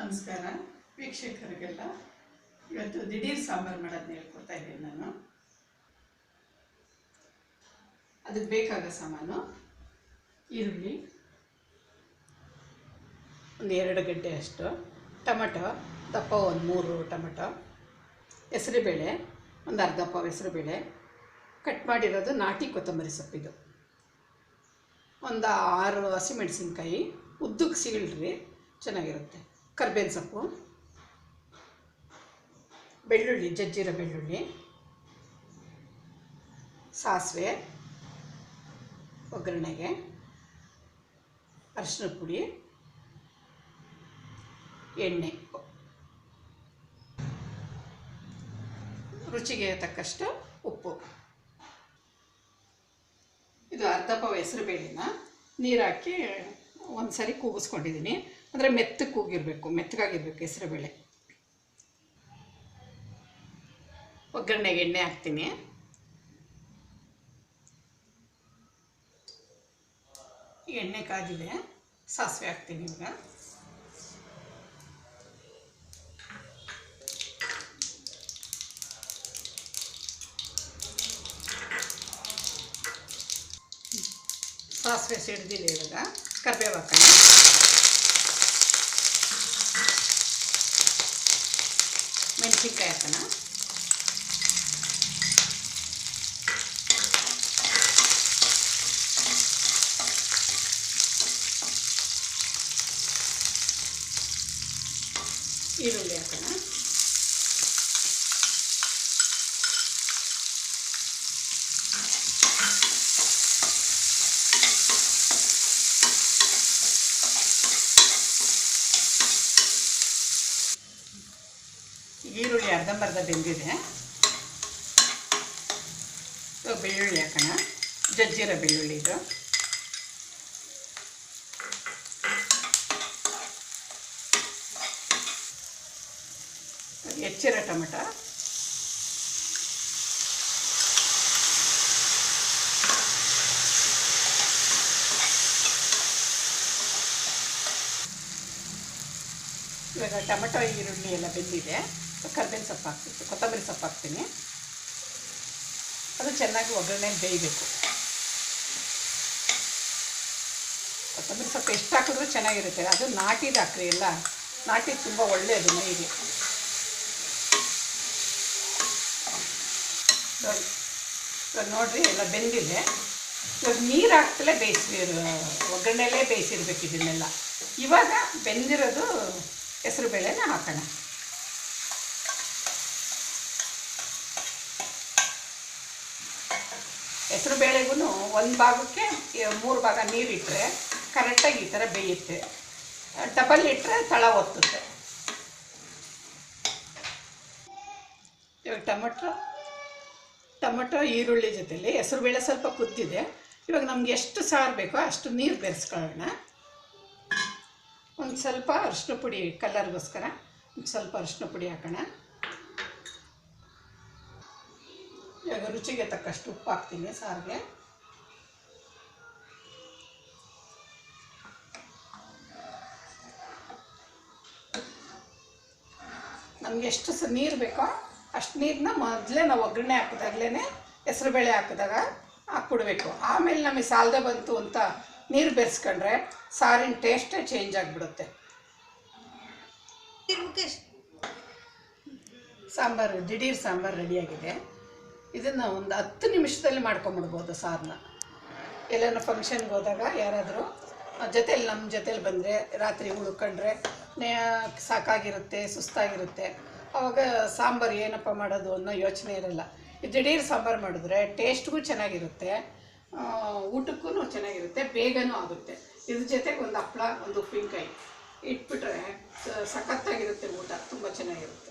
ನಮಸ್ಕಾರ. ವೀಕ್ಷಕರಿಗೆಲ್ಲ ಇವತ್ತು ದಿಢೀರ್ ಸಾಂಬಾರು ಮಾಡೋದನ್ನ ಹೇಳ್ಕೊಡ್ತಾ ಇದ್ದೀನಿ ನಾನು. ಅದಕ್ಕೆ ಬೇಕಾದ ಸಾಮಾನು ಈರುಳ್ಳಿ, ಒಂದು ಎರಡು ಗಂಟೆ ಅಷ್ಟು. ಟೊಮೆಟೊ, ದಪ್ಪ ಒಂದು ಮೂರು ಟೊಮಟೊ. ಹೆಸರುಬೇಳೆ, ಒಂದು ಅರ್ಧ ಪಾವ್ ಹೆಸರುಬೇಳೆ. ಕಟ್ ಮಾಡಿರೋದು ನಾಟಿ ಕೊತ್ತಂಬರಿ ಸೊಪ್ಪಿದು ಒಂದು ಆರು ಹಸಿಮೆಣಸಿನ್ಕಾಯಿ. ಉದ್ದಕ್ಕೆ ಸಿಗಲ್ರಿ ಚೆನ್ನಾಗಿರುತ್ತೆ. ಕರ್ಬೇವಿನ ಸೊಪ್ಪು, ಬೆಳ್ಳುಳ್ಳಿ, ಜಜ್ಜಿರೋ ಬೆಳ್ಳುಳ್ಳಿ, ಸಾಸಿವೆ, ಒಗ್ಗರಣೆಗೆ ಅರಿಶಿನ ಪುಡಿ, ಎಣ್ಣೆ. ರುಚಿಗೆ ತಕ್ಕಷ್ಟು ಉಪ್ಪು. ಇದು ಅರ್ಧ ಪಾವು ಹೆಸರು ಬೇಳೆನ ನೀರು ಹಾಕಿ ಒಂದು ಸರಿ ಕೂಗಿಸ್ಕೊಂಡಿದ್ದೀನಿ. ಅಂದರೆ ಮೆತ್ತಕ್ಕೆ ಹೋಗಿರಬೇಕು ಮೆತ್ತಗಾಗಿರ್ಬೇಕು ಹೆಸರು ಬೇಳೆ. ಒಗ್ಗರಣೆಗೆ ಎಣ್ಣೆ ಹಾಕ್ತೀನಿ. ಈಗ ಎಣ್ಣೆ ಕಾದಿದೆ, ಸಾಸಿವೆ ಹಾಕ್ತೀನಿ ಇವಾಗ ಸಾಸಿವೆ ಸಿಡ್ದಿಲ್ಲ ಇವಾಗ, ಕರಿಬೇವು ಹಾಕೋಣ. ಮೆಣಸಿನ್ಕಾಯಿ ಹಾಕೋಣ. ಈರುಳ್ಳಿ ಹಾಕೋಣ. ಈರುಳ್ಳಿ ಅರ್ಧಂಬರ್ಧ ಬೆಂದಿದೆ. ಸೊ ಬೆಳ್ಳುಳ್ಳಿ ಹಾಕೋಣ. ಜಜ್ಜಿರ ಬೆಳ್ಳುಳ್ಳಿ ಇದು. ಹೆಚ್ಚಿರೋ ಟೊಮೆಟೊ. ಇವಾಗ ಟೊಮೆಟೊ ಈರುಳ್ಳಿ ಎಲ್ಲ ಬೆಂದಿದೆ. ಕರ್ಬೇವಿನ ಸೊಪ್ಪು ಹಾಕ್ತೀನಿ. ಕೊತ್ತಂಬರಿ ಸೊಪ್ಪು ಹಾಕ್ತೀನಿ. ಅದು ಚೆನ್ನಾಗಿ ಒಗ್ಗರಣೆ ಬೇಯಬೇಕು. ಕೊತ್ತಂಬರಿ ಸೊಪ್ಪು ಎಷ್ಟು ಹಾಕಿದ್ರೂ ಚೆನ್ನಾಗಿರುತ್ತೆ. ಅದು ನಾಟಿದು ಹಾಕ್ರಿ, ಎಲ್ಲ. ನಾಟಿ ತುಂಬ ಒಳ್ಳೆಯದು ಮೈಗೆ. ಇವಾಗ ನೋಡಿರಿ, ಎಲ್ಲ ಬೆಂದಿದೆ. ಇವಾಗ ನೀರು ಹಾಕ್ತಲೇ ಬೇಯಿಸಿ ಒಗ್ಗರಣೆಲ್ಲೇ ಬೇಯಿಸಿರ್ಬೇಕು ಇದನ್ನೆಲ್ಲ. ಇವಾಗ ಬೆಂದಿರೋದು ಹೆಸರು ಬೇಳೆನ ಹಾಕೋಣ. ಹೆಸರು ಬೇಳೆಗೂ ಒಂದು ಭಾಗಕ್ಕೆ ಮೂರು ಭಾಗ ನೀರಿಟ್ಟರೆ ಕರೆಕ್ಟಾಗಿ ಈ ಥರ ಬೇಯುತ್ತೆ. ಡಬಲ್ ಇಟ್ಟರೆ ತಳ ಒತ್ತುತ್ತೆ. ಇವಾಗ ಟೊಮೊಟೊ ಟೊಮೊಟೊ, ಈರುಳ್ಳಿ ಜೊತೆಲಿ ಹೆಸರುಬೇಳೆ ಸ್ವಲ್ಪ ಕುದ್ದಿದೆ. ಇವಾಗ ನಮ್ಗೆ ಎಷ್ಟು ಸಾರು ಬೇಕೋ ಅಷ್ಟು ನೀರು ಬೆರೆಸ್ಕೊಳ್ಳೋಣ. ಒಂದು ಸ್ವಲ್ಪ ಅರಿಶಿನ ಪುಡಿ ಕಲರ್ಗೋಸ್ಕರ ಒಂದು ಸ್ವಲ್ಪ ಅರಿಶಿನ ಪುಡಿ ಹಾಕೋಣ. ಇವಾಗ ರುಚಿಗೆ ತಕ್ಕಷ್ಟು ಉಪ್ಪು ಹಾಕ್ತೀನಿ ಸಾರಿಗೆ. ನಮ್ಗೆ ಎಷ್ಟು ಸ ನೀರು ಬೇಕೋ ಅಷ್ಟು ನೀರನ್ನ ಮೊದಲೇ ನಾವು ಒಗ್ಗರಣೆ ಹಾಕಿದಾಗಲೇ ಹೆಸರುಬೇಳೆ ಹಾಕಿದಾಗ ಹಾಕ್ಬಿಡ್ಬೇಕು. ಆಮೇಲೆ ನಮಗೆ ಸಾಲದೆ ಬಂತು ಅಂತ ನೀರು ಬೆರೆಸ್ಕೊಂಡ್ರೆ ಸಾರಿನ ಟೇಸ್ಟೇ ಚೇಂಜ್ ಆಗಿಬಿಡುತ್ತೆ. ಸಾಂಬಾರು ದಿಢೀರ್ ಸಾಂಬಾರು ರೆಡಿಯಾಗಿದೆ ಇದನ್ನು ಒಂದು ಹತ್ತು ನಿಮಿಷದಲ್ಲಿ ಮಾಡ್ಕೊಂಬಿಡ್ಬೋದು ಸಾರನ್ನ ಎಲ್ಲೇನೋ ಫಂಕ್ಷನ್ಗೆ ಹೋದಾಗ ಯಾರಾದರೂ ಜೊತೇಲಿ ನಮ್ಮ ಜೊತೇಲಿ ಬಂದರೆ, ರಾತ್ರಿ ಉಳ್ಕೊಂಡ್ರೆ, ನೇ, ಸಾಕಾಗಿರುತ್ತೆ, ಸುಸ್ತಾಗಿರುತ್ತೆ. ಆವಾಗ ಸಾಂಬಾರು ಏನಪ್ಪ ಮಾಡೋದು ಅನ್ನೋ ಯೋಚನೆ ಇರಲ್ಲ. ದಿಢೀರ್ ಸಾಂಬಾರು ಮಾಡಿದ್ರೆ ಟೇಸ್ಟ್ಗೂ ಚೆನ್ನಾಗಿರುತ್ತೆ ಊಟಕ್ಕೂ ಚೆನ್ನಾಗಿರುತ್ತೆ, ಬೇಗನೂ ಆಗುತ್ತೆ. ಇದ್ರ ಜೊತೆಗೆ ಒಂದು ಹಪ್ಪಳ ಒಂದು ಉಪ್ಪಿನಕಾಯಿ ಇಟ್ಬಿಟ್ರೆ ಸಖತ್ತಾಗಿರುತ್ತೆ ಊಟ, ತುಂಬ ಚೆನ್ನಾಗಿರುತ್ತೆ.